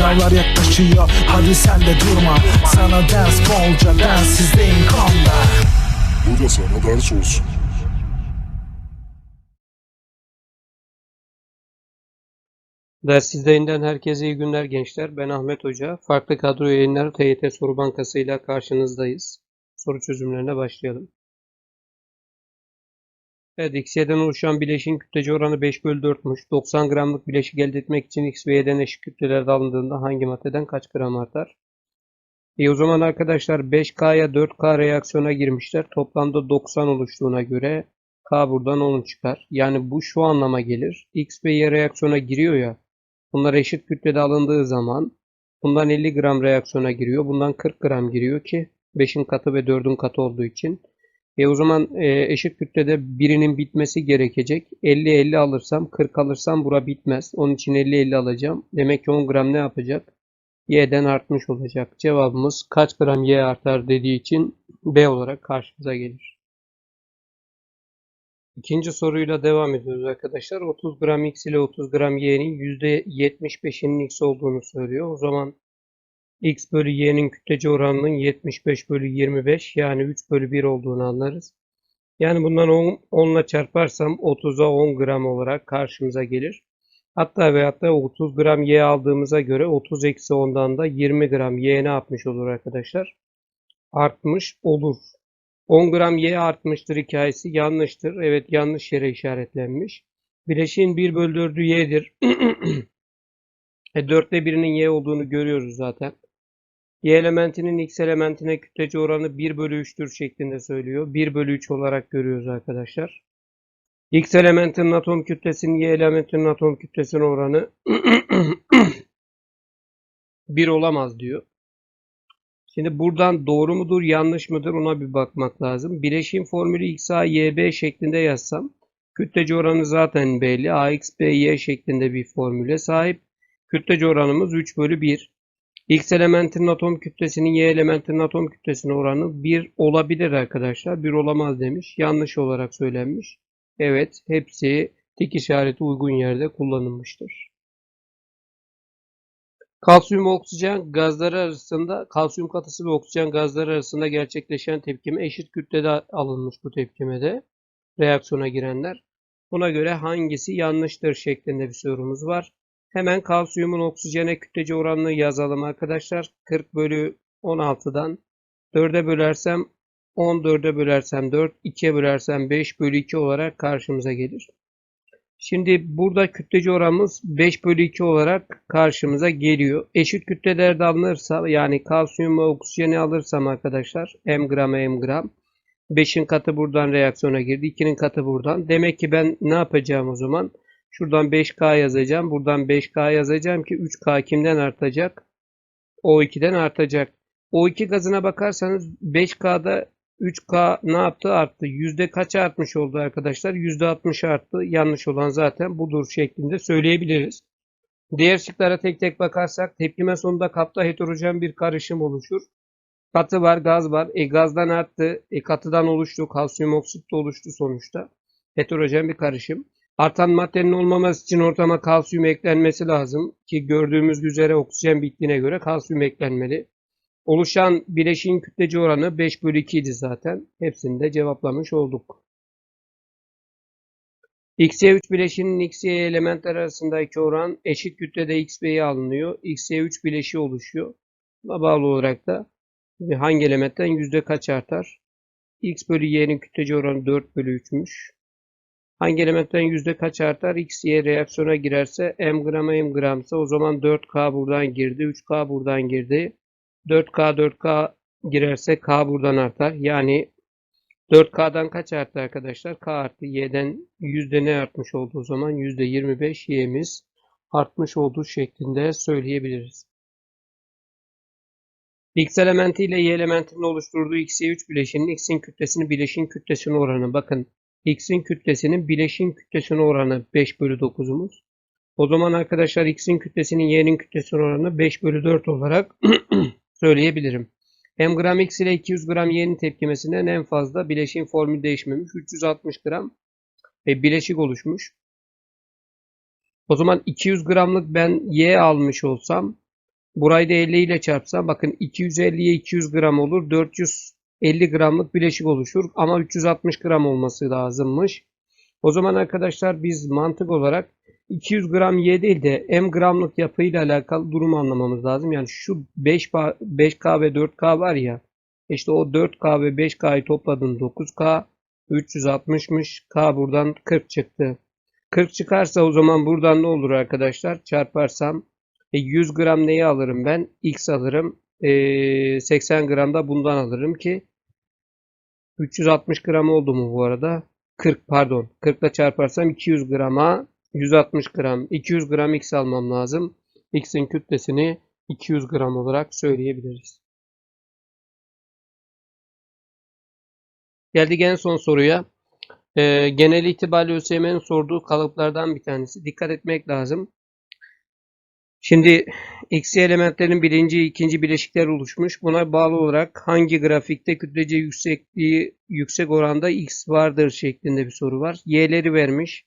Sınavlar yaklaşıyor hadi sen de durma Sana ders bolca densizliğin konda Bu da sana ders olsun. Derssizliğinden herkese iyi günler gençler. Ben Ahmet Hoca. Farklı kadro yayınları TYT Soru Bankası ile karşınızdayız. Soru çözümlerine başlayalım. Evet, XY'den oluşan bileşin kütlece oranı 5 bölü 4'müş. 90 gramlık bileşik elde etmek için X ve Y'den eşit kütlelerde alındığında hangi maddeden kaç gram artar? E o zaman arkadaşlar 5K'ya 4K reaksiyona girmişler. Toplamda 90 oluştuğuna göre K buradan 10 çıkar. Yani bu şu anlama gelir. X ve Y reaksiyona giriyor ya. Bunlar eşit kütlede alındığı zaman bundan 50 gram reaksiyona giriyor. Bundan 40 gram giriyor ki 5'in katı ve 4'ün katı olduğu için. E o zaman e, eşit kütlede birinin bitmesi gerekecek. 50-50 alırsam 40 alırsam bura bitmez. Onun için 50-50 alacağım. Demek ki 10 gram ne yapacak? Y'den artmış olacak. Cevabımız kaç gram Y artar dediği için B olarak karşımıza gelir. İkinci soruyla devam ediyoruz arkadaşlar. 30 gram X ile 30 gram Y'nin %75'inin X olduğunu söylüyor. O zaman X bölü Y'nin kütlece oranının 75 bölü 25 yani 3 bölü 1 olduğunu anlarız. Yani bundan 10, 10 ile çarparsam 30'a 10 gram olarak karşımıza gelir. Hatta ve hatta 30 gram Y aldığımıza göre 30 eksi 10'dan da 20 gram Y ne yapmış olur arkadaşlar? Artmış olur. 10 gram Y artmıştır hikayesi yanlıştır. Evet yanlış yere işaretlenmiş. Bileşiğin 1 bölü 4'ü Y'dir. e, 4'te 1'inin Y olduğunu görüyoruz zaten. Y elementinin X elementine kütlece oranı 1 bölü 3'tür şeklinde söylüyor. 1 bölü 3 olarak görüyoruz arkadaşlar. X elementinin atom kütlesinin Y elementinin atom kütlesine oranı 1 olamaz diyor. Şimdi buradan doğru mudur yanlış mıdır ona bir bakmak lazım. Bileşim formülü XAYB şeklinde yazsam kütlece oranı zaten belli. AXBY şeklinde bir formüle sahip. Kütlece oranımız 3 bölü 1. X elementinin atom kütlesinin Y elementinin atom kütlesine oranı 1 olabilir arkadaşlar. 1 olamaz demiş. Yanlış olarak söylenmiş. Evet hepsi tik işareti uygun yerde kullanılmıştır. Kalsiyum oksijen gazları arasında kalsiyum katısı ve oksijen gazları arasında gerçekleşen tepkime eşit kütlede alınmış bu tepkimede reaksiyona girenler. Buna göre hangisi yanlıştır şeklinde bir sorumuz var. Hemen kalsiyumun oksijene kütlece oranını yazalım arkadaşlar. 40 bölü 16'dan 4'e bölersem 14'e bölersem 4, 2'ye bölersem 5 bölü 2 olarak karşımıza gelir. Şimdi burada kütlece oranımız 5 bölü 2 olarak karşımıza geliyor. Eşit kütlelerde alınırsa yani kalsiyum ve oksijeni alırsam arkadaşlar m gram m gram 5'in katı buradan reaksiyona girdi. 2'nin katı buradan. Demek ki ben ne yapacağım o zaman? Şuradan 5K yazacağım. Buradan 5K yazacağım ki 3K kimden artacak? O2'den artacak. O2 gazına bakarsanız 5K'da 3K ne yaptı? Arttı. Yüzde kaç artmış oldu arkadaşlar? Yüzde 60 arttı. Yanlış olan zaten budur şeklinde söyleyebiliriz. Diğer şıklara tek tek bakarsak tepkime sonunda kapta heterojen bir karışım oluşur. Katı var, gaz var. E gazdan arttı. E katıdan oluştu. Kalsiyum oksit de oluştu sonuçta. Heterojen bir karışım. Artan maddenin olmaması için ortama kalsiyum eklenmesi lazım ki gördüğümüz üzere oksijen bittiğine göre kalsiyum eklenmeli. Oluşan bileşiğin kütlece oranı 5 bölü 2 idi zaten. Hepsini de cevaplamış olduk. XY3 bileşiğinin XY elementler arasındaki oran eşit kütlede X ve Y alınıyor. XY3 bileşiği oluşuyor. Buna bağlı olarak da hangi elementten yüzde kaç artar? X bölü Y'nin kütlece oranı 4 bölü 3'müş. Hangi elementten yüzde kaç artar? X, Y reaksiyona girerse m grama m gramsa o zaman 4K buradan girdi. 3K buradan girdi. 4K 4K girerse K buradan artar. Yani 4K'dan kaç arttı arkadaşlar? K arttı. Y'den yüzde ne artmış oldu o zaman? Yüzde 25 Y'miz artmış olduğu şeklinde söyleyebiliriz. X elementi ile Y elementinin oluşturduğu XY3 bileşinin X'in kütlesini bileşin kütlesine oranı. Bakın X'in kütlesinin bileşin kütlesine oranı 5 bölü 9'umuz. O zaman arkadaşlar X'in kütlesinin Y'nin kütlesine oranı 5 bölü 4 olarak söyleyebilirim. M gram X ile 200 gram Y'nin tepkimesinden en fazla bileşin formülü değişmemiş. 360 gram ve bileşik oluşmuş. O zaman 200 gramlık ben Y almış olsam Burayı da 50 ile çarpsam bakın 250'ye 200 gram olur. 450 gramlık bileşik oluşur. Ama 360 gram olması lazımmış. O zaman arkadaşlar biz mantık olarak 200 gram Y değil de M gramlık yapıyla alakalı durumu anlamamız lazım. Yani şu 5, 5K ve 4K var ya işte o 4K ve 5K'yı topladın 9K 360'mış. K buradan 40 çıktı. 40 çıkarsa o zaman buradan ne olur arkadaşlar? Çarparsam e, 100 gram neyi alırım ben? X alırım. E, 80 gram da bundan alırım ki 360 gram oldu mu bu arada? 40 pardon. 40 ile çarparsam 200 grama 160 gram. 200 gram X almam lazım. X'in kütlesini 200 gram olarak söyleyebiliriz. Geldik en son soruya. Ee, genel itibariyle ÖSYM'nin sorduğu kalıplardan bir tanesi. Dikkat etmek lazım. Şimdi eksi elementlerin birinci, ikinci bileşikler oluşmuş. Buna bağlı olarak hangi grafikte kütlece yüksekliği yüksek oranda x vardır şeklinde bir soru var. Y'leri vermiş.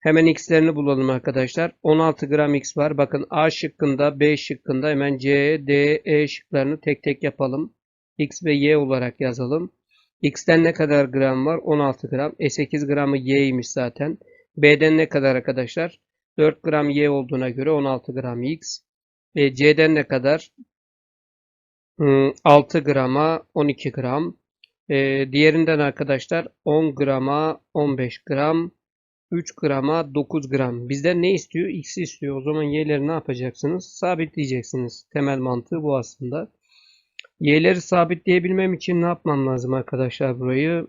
Hemen x'lerini bulalım arkadaşlar. 16 gram x var. Bakın A şıkkında, B şıkkında hemen C, D, E şıklarını tek tek yapalım. X ve Y olarak yazalım. X'ten ne kadar gram var? 16 gram. E 8 gramı Y'ymiş zaten. B'den ne kadar arkadaşlar? 4 gram Y olduğuna göre 16 gram X. E, C'den ne kadar? Hmm, 6 grama 12 gram. E, diğerinden arkadaşlar 10 grama 15 gram. 3 grama 9 gram. Bizden ne istiyor? X istiyor. O zaman Y'leri ne yapacaksınız? Sabitleyeceksiniz. Temel mantığı bu aslında. Y'leri sabitleyebilmem için ne yapmam lazım arkadaşlar burayı?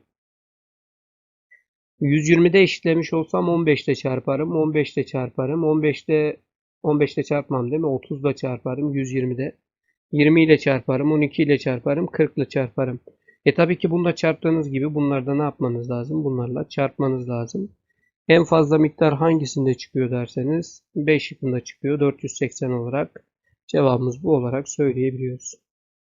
120'de eşitlemiş olsam 15'te çarparım. 15'te çarparım. 15'te 15'te çarpmam değil mi? 30'da çarparım. 120'de. 20 ile çarparım. 12 ile çarparım. 40 ile çarparım. E tabii ki bunda çarptığınız gibi bunlarda ne yapmanız lazım? Bunlarla çarpmanız lazım. En fazla miktar hangisinde çıkıyor derseniz 5 şıkkında çıkıyor. 480 olarak cevabımız bu olarak söyleyebiliyoruz.